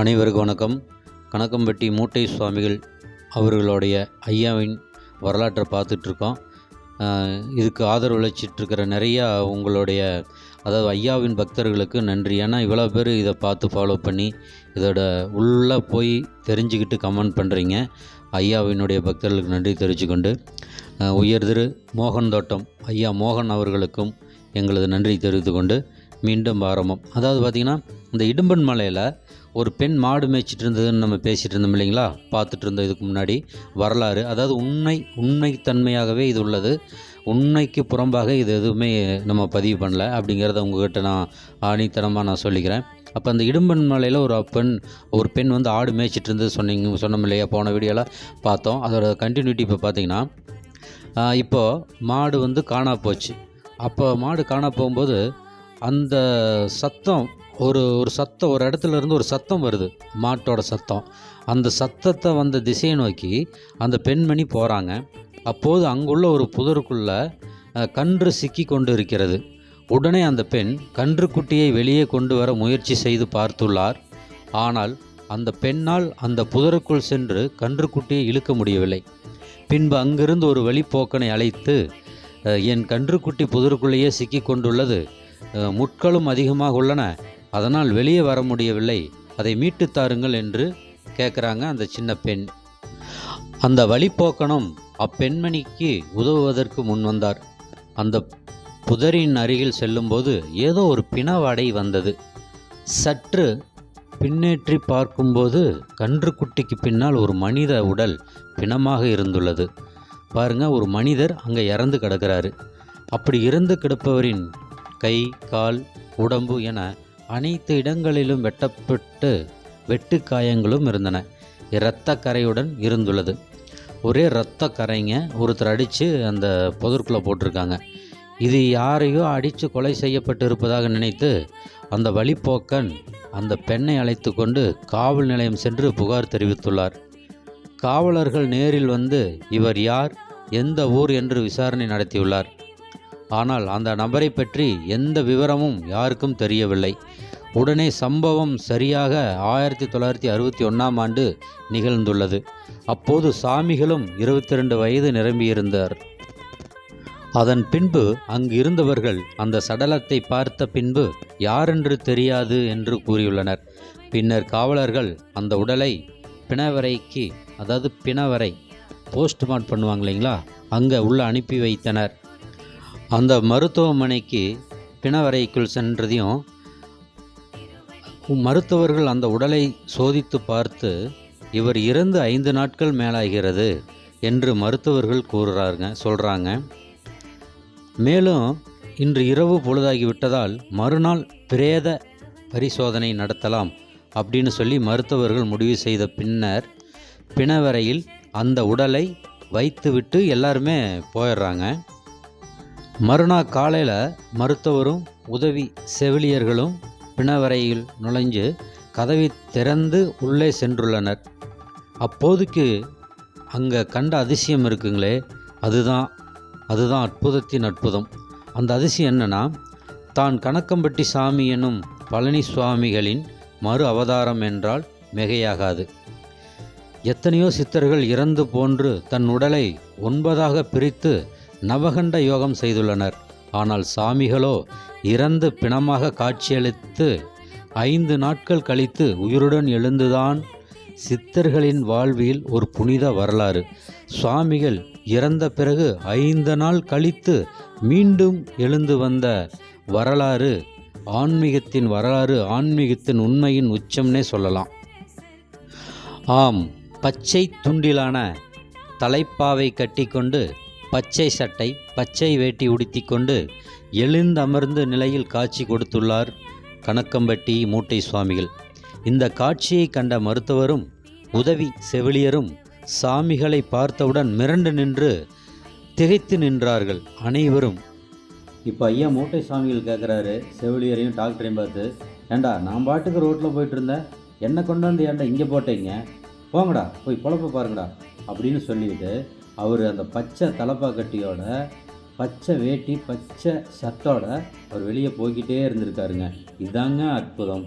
அனைவருக்கும் வணக்கம். கணக்கம்பட்டி மூட்டை சுவாமிகள் அவர்களுடைய ஐயாவின் வரலாற்றை பார்த்துட்ருக்கோம். இதுக்கு ஆதரவு அளிச்சிட்ருக்கிற நிறையா உங்களுடைய அதாவது ஐயாவின் பக்தர்களுக்கு நன்றி. ஏன்னா இவ்வளோ பேர் இதை பார்த்து ஃபாலோ பண்ணி இதோட உள்ளே போய் தெரிஞ்சுக்கிட்டு கமெண்ட் பண்ணுறீங்க ஐயாவினுடைய பக்தர்களுக்கு நன்றி தெரிவிச்சுக்கொண்டு உயர்திரு உயர் திரு மோகன் தோட்டம் ஐயா மோகன் அவர்களுக்கும் எங்களது நன்றி தெரிவித்துக்கொண்டு மீண்டும் ஆரம்பம். அதாவது பார்த்திங்கன்னா இந்த இடும்பன் மலையில் ஒரு பெண் மாடு மேய்ச்சிட்டு இருந்ததுன்னு நம்ம பேசிகிட்டு இருந்தோம் இல்லைங்களா? பார்த்துட்டு இருந்தோம் இதுக்கு முன்னாடி வரலாறு. அதாவது உண்மை உண்மைத்தன்மையாகவே இது உள்ளது. உண்மைக்கு புறம்பாக இது எதுவுமே நம்ம பதிவு பண்ணல அப்படிங்கிறத உங்ககிட்ட நான் ஆணித்தனமாக நான் சொல்லிக்கிறேன். அப்போ அந்த இடும்பன் மலையில் ஒரு பெண் ஒரு பெண் வந்து ஆடு மேய்ச்சிட்டு இருந்தது சொன்னீங்க சொன்னோம் இல்லையா? போன வீடியோவில் பார்த்தோம். அதோட கண்டினியூட்டி இப்போ பார்த்தீங்கன்னா இப்போது மாடு வந்து காணா போச்சு. அப்போ மாடு காணா போகும்போது அந்த சத்தம் ஒரு ஒரு சத்தம் ஒரு இடத்துல இருந்து ஒரு சத்தம் வருது. மாட்டோட சத்தம். அந்த சத்தத்தை வந்த திசையை நோக்கி அந்த பெண்மணி போகிறாங்க அப்போது அங்குள்ள ஒரு புதருக்குள்ள கன்று சிக்கி கொண்டு இருக்கிறது உடனே அந்த பெண் கன்றுக்குட்டியை வெளியே கொண்டு வர முயற்சி செய்து பார்த்துள்ளார். ஆனால் அந்த பெண்ணால் அந்த புதருக்குள் சென்று கன்றுக்குட்டியை இழுக்க முடியவில்லை. பின்பு அங்கிருந்து ஒரு வழிப்போக்கனை அழைத்து என் கன்றுக்குட்டி புதருக்குள்ளேயே சிக்கி கொண்டுள்ளது. முட்களும் அதிகமாக உள்ளன. அதனால் வெளியே வர முடியவில்லை. அதை மீட்டுத் தாருங்கள் என்று கேட்குறாங்க அந்த சின்ன பெண். அந்த வழிப்போக்கனும் அப்பெண்மணிக்கு உதவுவதற்கு முன் வந்தார். அந்த புதரின் அருகில் செல்லும்போது ஏதோ ஒரு பிணவாடை வந்தது. சற்று பின்னேற்றி பார்க்கும்போது கன்றுக்குட்டிக்கு பின்னால் ஒரு மனித உடல் பிணமாக இருந்துள்ளது. பாருங்க ஒரு மனிதர் அங்கே இறந்து கிடக்கிறாரு. அப்படி இறந்து கிடப்பவரின் கை கால் உடம்பு என அனைத்து இடங்களிலும் வெட்டப்பட்டு வெட்டுக்காயங்களும் இருந்தன. இரத்த கரையுடன் இருந்துள்ளது. ஒரே இரத்த கரைங்க ஒருத்தர் அடித்து அந்த புதற்குள்ளே போட்டிருக்காங்க. இது யாரையோ அடித்து கொலை செய்யப்பட்டு இருப்பதாக நினைத்து அந்த வழிப்போக்கன் அந்த பெண்ணை அழைத்து கொண்டு காவல் நிலையம் சென்று புகார் தெரிவித்துள்ளார். காவலர்கள் நேரில் வந்து இவர் யார் எந்த ஊர் என்று விசாரணை நடத்தியுள்ளார். ஆனால் அந்த நபரை பற்றி எந்த விவரமும் யாருக்கும் தெரியவில்லை. உடனே சம்பவம் சரியாக ஆயிரத்தி தொள்ளாயிரத்தி அறுபத்தி ஒன்றாம் ஆண்டு நிகழ்ந்துள்ளது. அப்போது சாமிகளும் இருபத்தி ரெண்டு வயது நிரம்பியிருந்தார். அதன் பின்பு அங்கு இருந்தவர்கள் அந்த சடலத்தை பார்த்த பின்பு யாரென்று தெரியாது என்று கூறியுள்ளனர். பின்னர் காவலர்கள் அந்த உடலை பிணவரைக்கு அதாவது பிணவரை போஸ்ட்மார்ட் பண்ணுவாங்க இல்லைங்களா அங்கே உள்ள அனுப்பி வைத்தனர். அந்த மருத்துவமனைக்கு பிணவரைக்குள் சென்றதையும் மருத்துவர்கள் அந்த உடலை சோதித்து பார்த்து இவர் இறந்து ஐந்து நாட்கள் மேலாகிறது என்று மருத்துவர்கள் கூறுறாங்க சொல்கிறாங்க மேலும் இன்று இரவு பொழுதாகி விட்டதால் மறுநாள் பிரேத பரிசோதனை நடத்தலாம் அப்படின்னு சொல்லி மருத்துவர்கள் முடிவு செய்த பின்னர் பிணவரையில் அந்த உடலை வைத்துவிட்டு எல்லாருமே போயிடுறாங்க. மறுநாள் காலையில் மருத்துவரும் உதவி செவிலியர்களும் பிணவரையில் நுழைஞ்சு கதவை திறந்து உள்ளே சென்றுள்ளனர். அப்போதைக்கு அங்கே கண்ட அதிசயம் இருக்குங்களே அதுதான் அதுதான் அற்புதத்தின் அற்புதம். அந்த அதிசயம் என்னன்னா தான் கணக்கம்பட்டி சாமி எனும் பழனி சுவாமிகளின் மறு அவதாரம் என்றால் மிகையாகாது. எத்தனையோ சித்தர்கள் இறந்து போன்று தன் உடலை ஒன்பதாக பிரித்து நவகண்ட யோகம் செய்துள்ளனர். ஆனால் சாமிகளோ இறந்து பிணமாக காட்சியளித்து ஐந்து நாட்கள் கழித்து உயிருடன் எழுந்துதான் சித்தர்களின் வாழ்வில் ஒரு புனித வரலாறு. சுவாமிகள் இறந்த பிறகு ஐந்து நாள் கழித்து மீண்டும் எழுந்து வந்த வரலாறு ஆன்மீகத்தின் வரலாறு ஆன்மீகத்தின் உண்மையின் உச்சம்னே சொல்லலாம். ஆம் பச்சை துண்டிலான தலைப்பாவை கட்டிக்கொண்டு பச்சை சட்டை பச்சை வேட்டி உடுத்தி கொண்டு எழுந்தமர்ந்த நிலையில் காட்சி கொடுத்துள்ளார் கணக்கம்பட்டி மூட்டை சுவாமிகள் இந்த காட்சியை கண்ட மருத்துவரும் உதவி செவிலியரும் சாமிகளை பார்த்தவுடன் மிரண்டு நின்று திகைத்து நின்றார்கள். அனைவரும் இப்போ ஐயா மூட்டை சாமிகள் கேட்குறாரு செவிலியரையும் டாக்டரையும் பார்த்து ஏண்டா நான் பாட்டுக்கு ரோட்டில் போயிட்டு இருந்தேன் என்னை கொண்டாந்து ஏன்டா இங்கே போட்டீங்க? போங்கடா போய் பொழப்ப பாருங்கடா அப்படின்னு சொல்லிட்டு அவர் அந்த பச்சை தலப்பா கட்டியோட பச்சை வேட்டி பச்சை ஷர்ட்டோட அவர் வெளியே போய்கிட்டே இருந்திருக்காருங்க. இதாங்க அற்புதம்.